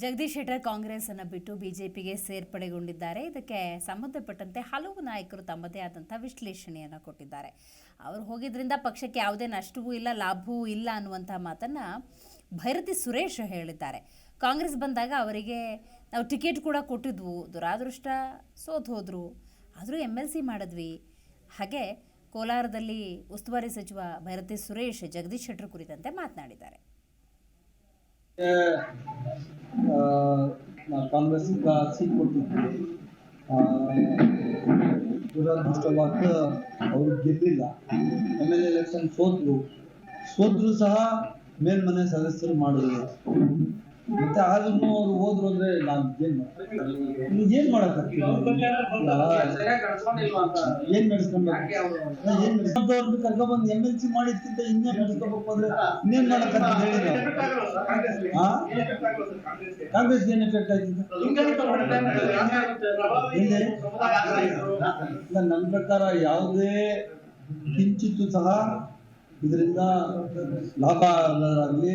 ಜಗದೀಶ್ ಶೆಟ್ಟರ್ ಕಾಂಗ್ರೆಸ್ ಅನ್ನು ಬಿಟ್ಟು ಬಿಜೆಪಿಗೆ ಸೇರ್ಪಡೆಗೊಂಡಿದ್ದಾರೆ. ಇದಕ್ಕೆ ಸಂಬಂಧಪಟ್ಟಂತೆ ಹಲವು ನಾಯಕರು ತಮ್ಮದೇ ಆದಂಥ ವಿಶ್ಲೇಷಣೆಯನ್ನು ಕೊಟ್ಟಿದ್ದಾರೆ. ಅವರು ಹೋಗಿದ್ರಿಂದ ಪಕ್ಷಕ್ಕೆ ಯಾವುದೇ ನಷ್ಟವೂ ಇಲ್ಲ, ಲಾಭವೂ ಇಲ್ಲ ಅನ್ನುವಂಥ ಮಾತನ್ನು ಭೈರತಿ ಸುರೇಶ್ ಹೇಳಿದ್ದಾರೆ. ಕಾಂಗ್ರೆಸ್ ಬಂದಾಗ ಅವರಿಗೆ ನಾವು ಟಿಕೆಟ್ ಕೂಡ ಕೊಟ್ಟಿದ್ವು. ದುರಾದೃಷ್ಟ, ಸೋತ್ ಆದರೂ ಎಂ ಎಲ್ ಸಿ ಮಾಡಿದ್ವಿ. ಹಾಗೆ ಕೋಲಾರದಲ್ಲಿ ಉಸ್ತುವಾರಿ ಸಚಿವ ಭೈರತಿ ಸುರೇಶ್, ಜಗದೀಶ್ ಶೆಟ್ಟರ್ ಕುರಿತಂತೆ ಮಾತನಾಡಿದ್ದಾರೆ. ಆ, ನಾವು ಕಾಂಗ್ರೆಸ್ ಸೀಟ್ ಕೊಟ್ಟಿದ್ವಿ ಆ, ದುರದೃಷ್ಟವಶ ಅವರು ಗೆದ್ದಿಲ್ಲ. ಎಂ ಎಲ್ ಎಲೆಕ್ಷನ್ ಸೋತರು. ಸೋತರು ಸಹ ಮೇಲ್ಮನೆ ಸದಸ್ಯರು ಮಾಡಿದ್ರು. ಮತ್ತೆ ಆದ್ರೂ ಅವ್ರು ಹೋದ್ರು ಅಂದ್ರೆ ನಾನು ಏನ್ ಮಾಡ್ತೀನಿ? ಏನ್ ಮಾಡಕ್ಕಾಗ್ತದೆ ಏನ್ ನಡೆಸ್ಕೊಂಡವ್ರನ್ನ ಕರ್ಕೊಂಡ್ಬಂದು ಎಂ ಎಲ್ ಸಿ ಮಾಡಿದ್ಕಿಂತ ಇನ್ನೇನ್ ನಡೆಸ್ಕೋಬೇಕು ಅಂದ್ರೆ ಇನ್ನೇನ್ ಮಾಡಕ್ಕಾಗ್ತದೆ ಹೇಳಿ ನಾವು? ಆ? ಕಾಂಗ್ರೆಸ್ ಏನ್ ಎಫೆಕ್ಟ್ ಇಲ್ಲ, ನನ್ನ ಪ್ರಕಾರ ಯಾವುದೇ ಕಿಂಚಿತ್ತು ಸಹ ಇದರಿಂದ ಲಾಭ ಆಗಲಿ